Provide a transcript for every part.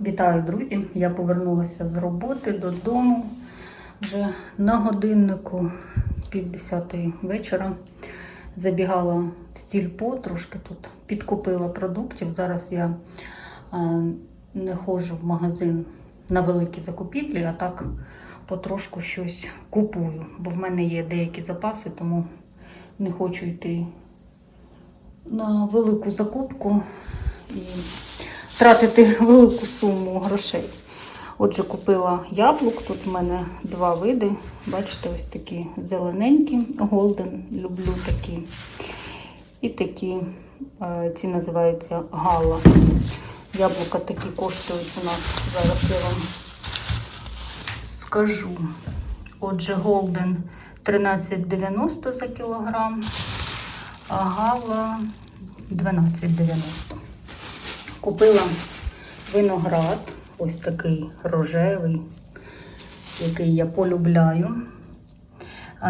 Вітаю, друзі! Я повернулася з роботи додому вже на годиннику півдесятої вечора. Забігала в сільпо, трошки тут підкупила продуктів. Зараз я е, не ходжу в магазин на великі закупівлі, а так потрошку щось купую, бо в мене є деякі запаси, тому не хочу йти на велику закупку і тратити велику суму грошей. Отже, купила яблук. Тут в мене два види. Бачите, ось такі зелененькі, голден, люблю такі. І такі, е, ці називаються гала. Яблука такі коштують у нас. Зараз я вам скажу. Отже, голден 13,90 за кілограм, а гала 12,90. Купила виноград, ось такий рожевий, який я полюбляю.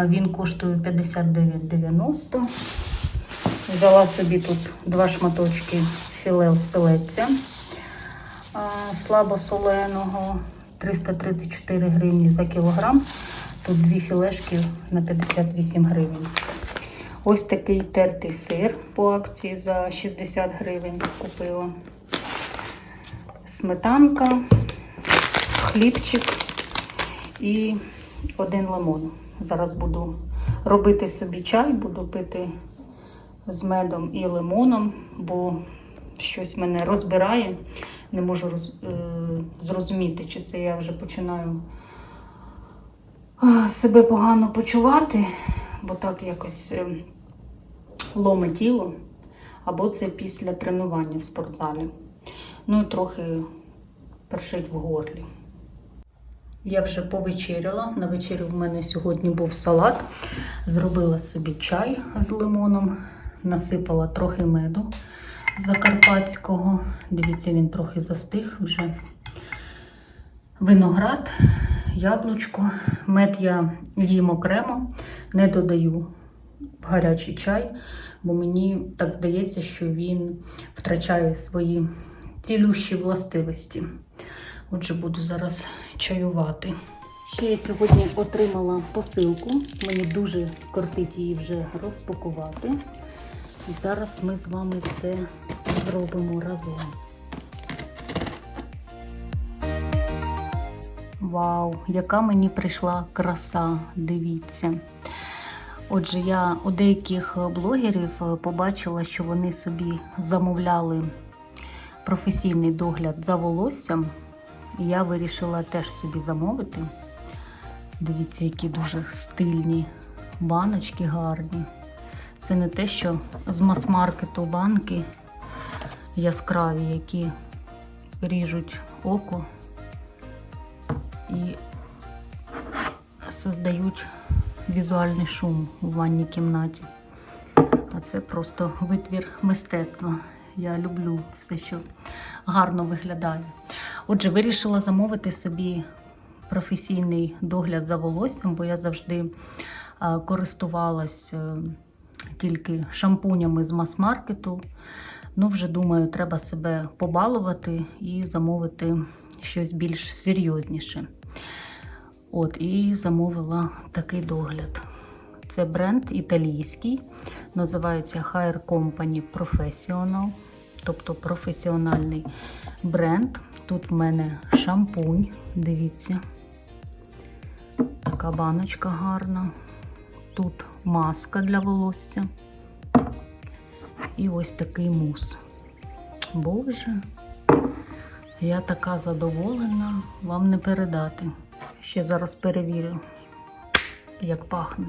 Він коштує 59,90. Взяла собі тут два шматочки філе оселедця слабосоленого 334 гривні за кілограм. Тут дві філешки на 58 гривень. Ось такий тертий сир по акції за 60 гривень купила. Сметанка, хлібчик і один лимон. Зараз буду робити собі чай, буду пити з медом і лимоном, бо щось мене розбирає. Не можу роз, е, зрозуміти, чи це я вже починаю е, себе погано почувати, бо так якось е, ломе тіло, або це після тренування в спортзалі. Ну і трохи першить в горлі. Я вже повечеряла. На вечерю в мене сьогодні був салат. Зробила собі чай з лимоном, насипала трохи меду закарпатського. Дивіться, він трохи застиг вже. Виноград, яблучко. Мед я їм окремо, не додаю в гарячий чай, бо мені так здається, що він втрачає свої цілющі властивості. Отже, буду зараз чаювати. Ще я сьогодні отримала посилку. Мені дуже кортить її вже розпакувати. І зараз ми з вами це зробимо разом. Вау, яка мені прийшла краса, дивіться. Отже, я у деяких блогерів побачила, що вони собі замовляли професійний догляд за волоссям. Я вирішила теж собі замовити. Дивіться, які дуже стильні баночки гарні. Це не те, що з мас-маркету банки яскраві, які ріжуть око і создають візуальний шум у ванній кімнаті. А це просто витвір мистецтва. Я люблю все, що гарно виглядає. Отже, вирішила замовити собі професійний догляд за волоссям, бо я завжди а, користувалась е, тільки шампунями з мас-маркету. Ну, вже думаю, треба себе побалувати і замовити щось більш серйозніше. От, і замовила такий догляд. Це бренд італійський, називається Hair Company Professional, тобто професіональний бренд. Тут в мене шампунь, дивіться, така баночка гарна. Тут маска для волосся. І ось такий мус. Боже, я така задоволена, вам не передати. Ще зараз перевірю, як пахне.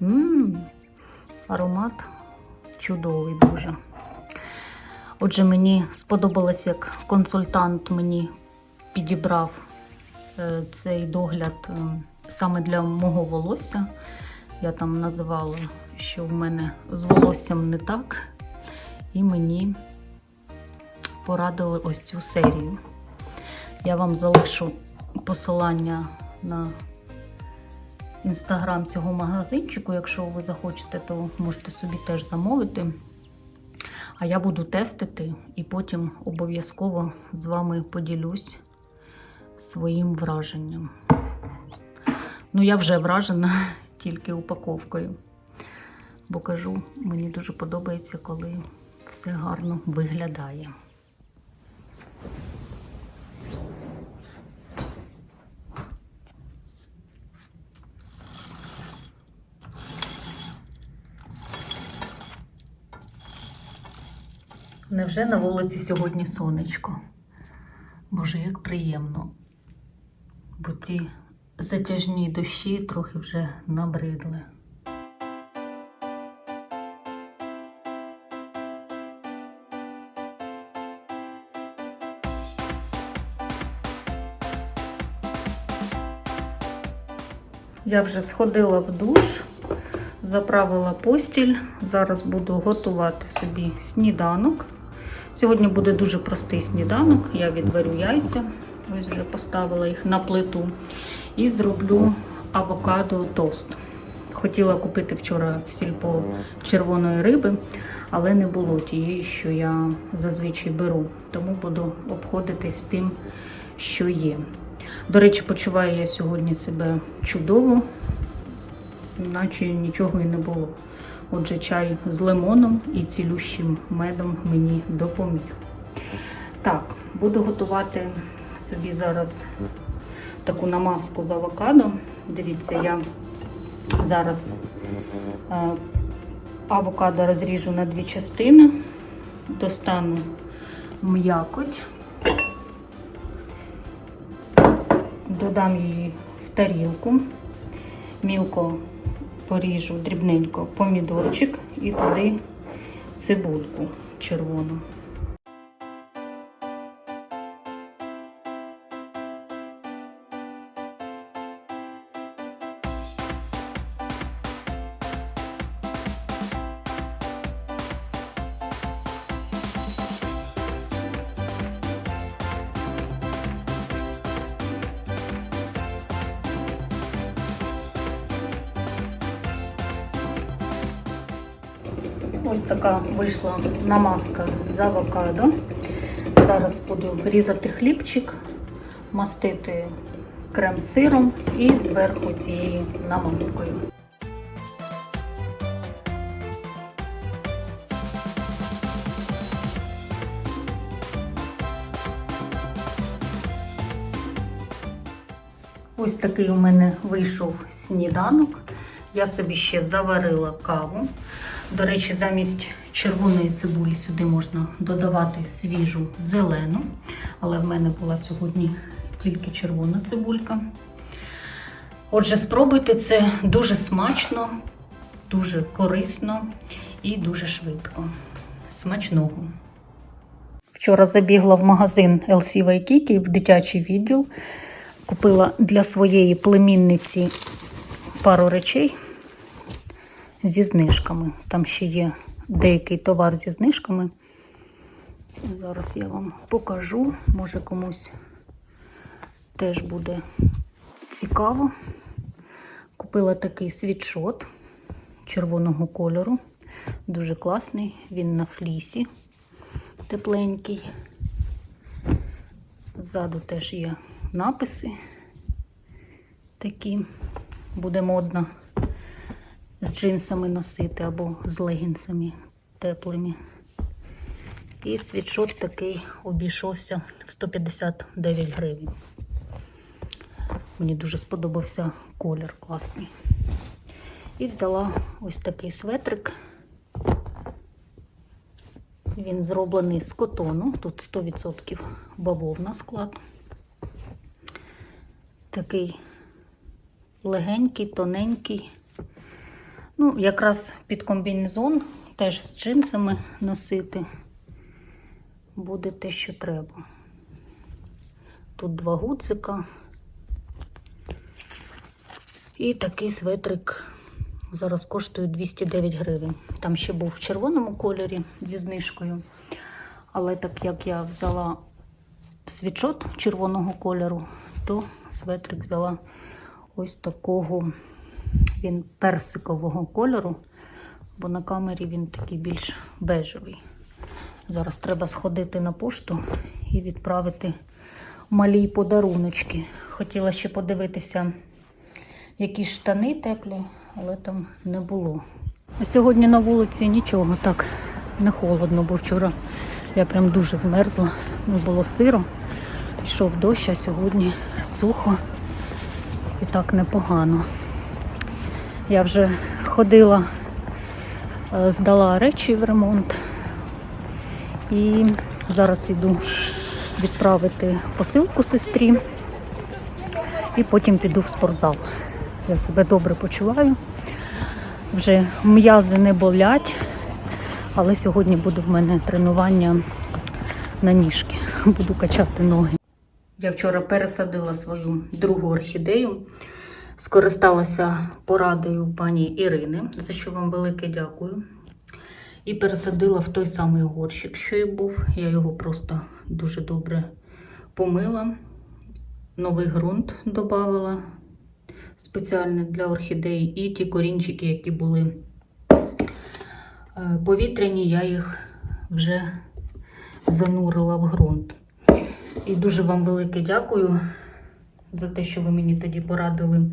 Ммм, аромат чудовий дуже. Отже, мені сподобалось, як консультант мені підібрав е, цей догляд е, саме для мого волосся. Я там називала, що в мене з волоссям не так. І мені порадили ось цю серію. Я вам залишу посилання на інстаграм цього магазинчику. Якщо ви захочете, то можете собі теж замовити. А я буду тестити і потім обов'язково з вами поділюсь своїм враженням. Ну, я вже вражена тільки упаковкою. Бо кажу, мені дуже подобається, коли все гарно виглядає. Невже на вулиці сьогодні сонечко? Боже, як приємно. Бо ті затяжні дощі трохи вже набридли. Я вже сходила в душ, заправила постіль. Зараз буду готувати собі сніданок. Сьогодні буде дуже простий сніданок. Я відварю яйця. Ось вже поставила їх на плиту. І зроблю авокадо тост. Хотіла купити вчора в сільпо червоної риби, але не було тієї, що я зазвичай беру. Тому буду обходитись тим, що є. До речі, почуваю я сьогодні себе чудово, наче нічого і не було. Отже, чай з лимоном і цілющим медом мені допоміг. Так, буду готувати собі зараз таку намазку з авокадо. Дивіться, я зараз е, авокадо розріжу на дві частини, достану м'якоть, додам її в тарілку, мілко поріжу дрібненько помідорчик і туди цибульку червону. Ось така вийшла намазка з авокадо. Зараз буду різати хлібчик, мастити крем-сиром і зверху цією намазкою. Ось такий у мене вийшов сніданок. Я собі ще заварила каву. До речі, замість червоної цибулі сюди можна додавати свіжу зелену, але в мене була сьогодні тільки червона цибулька. Отже, спробуйте це дуже смачно, дуже корисно і дуже швидко. Смачного! Вчора забігла в магазин LC Waikiki в дитячий відділ. Купила для своєї племінниці пару речей зі знижками. Там ще є деякий товар зі знижками. Зараз я вам покажу, може комусь теж буде цікаво. Купила такий світшот червоного кольору. Дуже класний, він на флісі тепленький. Ззаду теж є написи такі. Буде модно з джинсами носити або з легінсами теплими. І світшот такий обійшовся в 159 гривень. Мені дуже сподобався колір класний. І взяла ось такий светрик. Він зроблений з котону, тут 100% бавовна склад. Такий легенький, тоненький. Ну, якраз під комбінезон, теж з джинсами носити. Буде те, що треба. Тут два гудзика. І такий светрик зараз коштує 209 гривень. Там ще був в червоному кольорі зі знижкою. Але так як я взяла світшот червоного кольору, то светрик взяла ось такого він персикового кольору, бо на камері він такий більш бежевий. Зараз треба сходити на пошту і відправити малі подаруночки. Хотіла ще подивитися, які штани теплі, але там не було. Сьогодні на вулиці нічого так не холодно, бо вчора я прям дуже змерзла. Ну, було сиро, йшов дощ, а сьогодні сухо і так непогано. Я вже ходила, е, здала речі в ремонт і зараз йду відправити посилку сестрі і потім піду в спортзал. Я себе добре почуваю. Вже м'язи не болять, але сьогодні буде в мене тренування на ніжки. Буду качати ноги. Я вчора пересадила свою другу орхідею, скористалася порадою пані Ірини, за що вам велике дякую. І пересадила в той самий горщик, що і був. Я його просто дуже добре помила. Новий ґрунт додала спеціально для орхідеї. І ті корінчики, які були е, повітряні, я їх вже занурила в ґрунт. І дуже вам велике дякую за те, що ви мені тоді порадили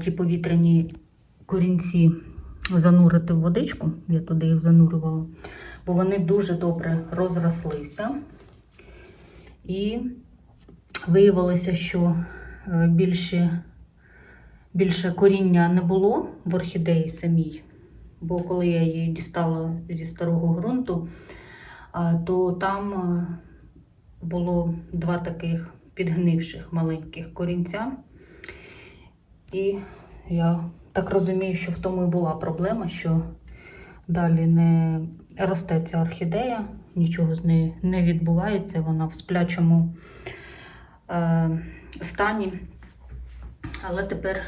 ті повітряні корінці занурити в водичку. Я туди їх занурювала, бо вони дуже добре розрослися. І виявилося, що е, більше, більше коріння не було в орхідеї самій. Бо коли я її дістала зі старого ґрунту, то там е, було два таких підгнивших маленьких корінця. І я так розумію, що в тому і була проблема, що далі не росте ця орхідея, нічого з нею не відбувається, вона в сплячому е, стані. Але тепер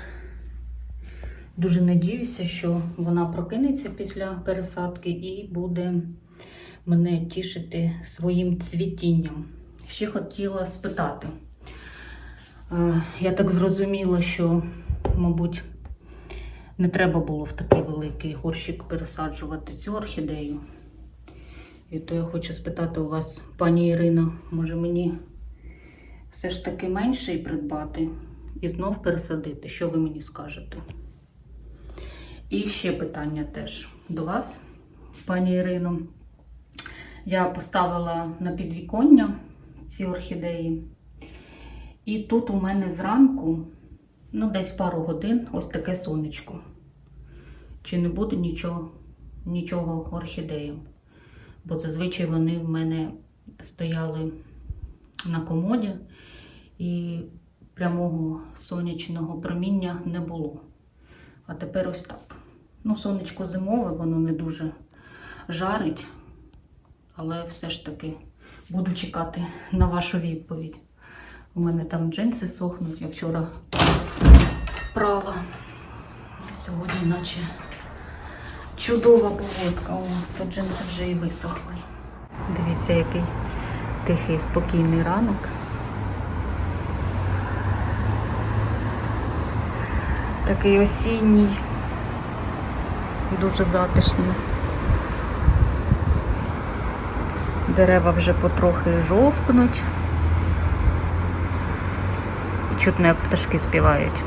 дуже надіюся, що вона прокинеться після пересадки і буде мене тішити своїм цвітінням. Ще хотіла спитати. Е, Я так зрозуміла, що, мабуть, не треба було в такий великий горщик пересаджувати цю орхідею. І то я хочу спитати у вас, пані Ірина, може мені все ж таки менший придбати і знов пересадити? Що ви мені скажете? І ще питання теж до вас, пані Ірино. Я поставила на підвіконня ці орхідеї. І тут у мене зранку, ну, десь пару годин, ось таке сонечко. Чи не буде нічого, нічого орхідеям? Бо зазвичай вони в мене стояли на комоді і прямого сонячного проміння не було. А тепер ось так. Ну, сонечко зимове, воно не дуже жарить, але все ж таки буду чекати на вашу відповідь. У мене там джинси сохнуть, я вчора прала. Сьогодні наче чудова погодка. О, тут джинси вже і висохли. Дивіться, який тихий, спокійний ранок. Такий осінній, дуже затишний. Дерева вже потрохи жовкнуть. І чутно, як пташки співають.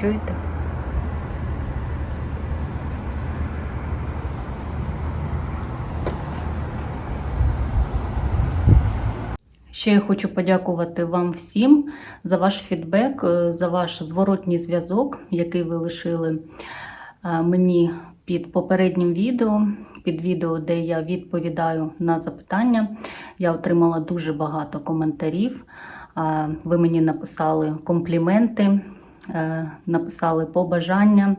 Чуєте? Ще я хочу подякувати вам всім за ваш фідбек, е, за ваш зворотній зв'язок, який ви лишили мені під попереднім відео, під відео, де я відповідаю на запитання. Я отримала дуже багато коментарів. Е, Ви мені написали компліменти, е, написали побажання.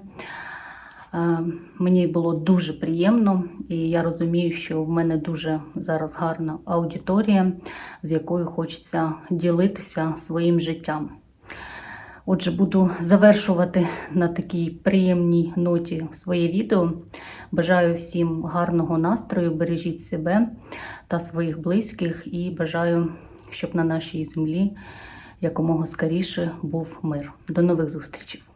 Е, Мені було дуже приємно, і я розумію, що в мене дуже зараз гарна аудиторія, з якою хочеться ділитися своїм життям. Отже, буду завершувати на такій приємній ноті своє відео. Бажаю всім гарного настрою, бережіть себе та своїх близьких і бажаю, щоб на нашій землі якомога скоріше був мир. До нових зустрічей!